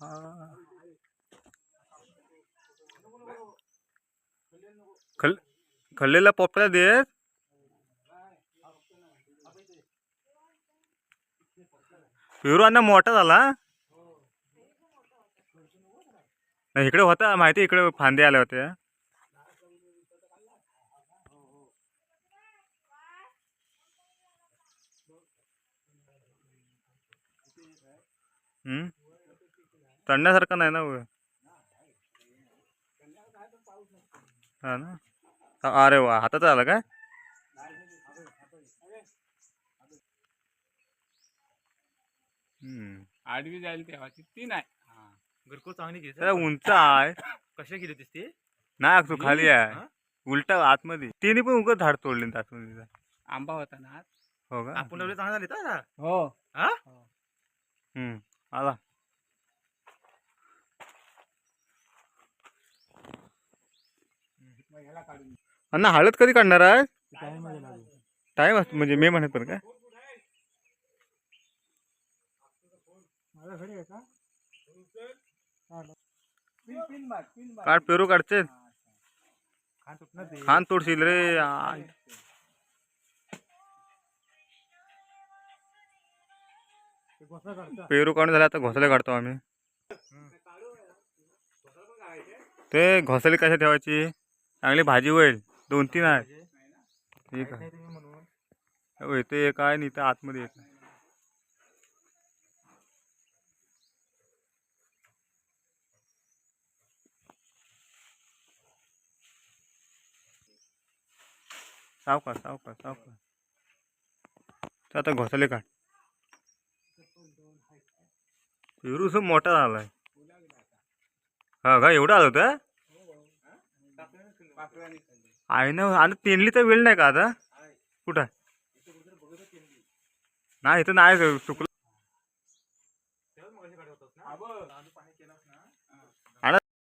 हा. खल खल्लेला पोपट्या देत पेरू अण्णा मोठा झाला. नाही, इकडे होता माहिती इकडे फांदे आले होते हम्म? चढण्यासारखं नाही ना. हा ना? अरे वा हातात आला काय? आडवी जाईल तेव्हाची ती नाही. हा. घरको चांगली घे त्याला उंच आहे. कशा गेली होतीस ती? नाही तू खाली आहे? उलटा आतमध्ये. तिने पण उगत झाड तोडले आतमध्ये. आंबा होता ना. हो का? आपण एवढे चांगले झाले तर हो. हा? हम्म. आला. अण्णा हळद कधी काढणार आहे? टाइम असतो म्हणजे मे महिन्यात पण काय काढ पेरू काढचे. खान तोडशील रे पेरू काढून झाले आता घोसाले काढतो आम्ही. ते घोसाले कशा ठेवायची? चांगली भाजी होईल. दोन तीन आहे. ठीक आहे. नाही म्हणून. हो, एक आहे आणि इथं आतमध्ये एक आहे. सावकाश सावकाश तर आता घोसाले काढ. पेरूस मोठा झालाय. हा का एवढा आलं होतं? आहे ना आता तेनलीचा वेळ नाही का आता कुठं? नाही इथं नाही चुकलं